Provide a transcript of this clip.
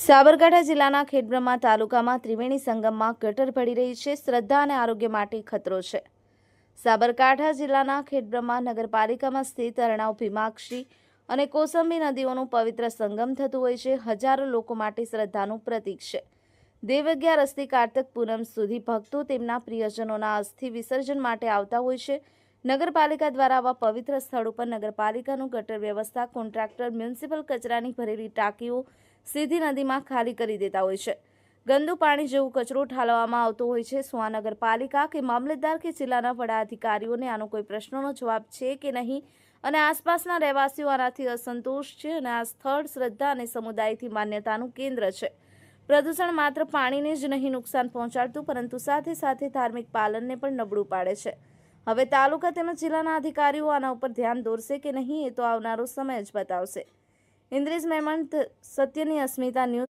સાબરકાંઠા જિલ્લાના ખેડબ્રહ્મા તાલુકામાં ત્રિવેણી સંગમમાં ગટર પડી રહી છે. શ્રદ્ધા અને આરોગ્ય માટે ખતરો છે. સાબરકાંઠા જિલ્લાના ખેડબ્રહ્મા નગરપાલિકામાં સ્થિત અરણાવ ભીમાક્ષી અને કોસંબી નદીઓનું પવિત્ર સંગમ થતું હોય છે. હજારો લોકો માટે શ્રદ્ધાનું પ્રતીક છે. દેવગ્યા રસ્તી કાર્તક પૂનમ સુધી ભક્તો તેમના પ્રિયજનોના અસ્થિ વિસર્જન માટે આવતા હોય છે. નગરપાલિકા દ્વારા આવા પવિત્ર સ્થળ ઉપર નગરપાલિકાનું ગટર વ્યવસ્થા કોન્ટ્રાક્ટર મ્યુનિસિપલ કચરાની ભરેલી ટાંકીઓ સીધી નદીમાં ખાલી કરી દેતા હોય છે. ગંદુ પાણી જેવું કચરો ઠાલવવામાં આવતો હોય છે. શું આ નગરપાલિકા કે મામલતદાર કે જિલ્લાના વડા અધિકારીઓને આનો કોઈ પ્રશ્નનો જવાબ છે કે નહીં? અને આસપાસના રહેવાસીઓ આનાથી અસંતોષ છે અને આ સ્થળ શ્રદ્ધા અને સમુદાયથી માન્યતાનું કેન્દ્ર છે. પ્રદૂષણ માત્ર પાણીને જ નહીં નુકસાન પહોંચાડતું, પરંતુ સાથે સાથે ધાર્મિક પાલનને પણ નબળું પાડે છે. હવે તાલુકા તેમજ જિલ્લાના અધિકારીઓ આના ઉપર ધ્યાન દોરશે કે નહીં એ તો આવનારો સમય જ બતાવશે. ઇન્દ્રિસ મહેમંત સત્યની અસ્મિતા ન્યૂઝ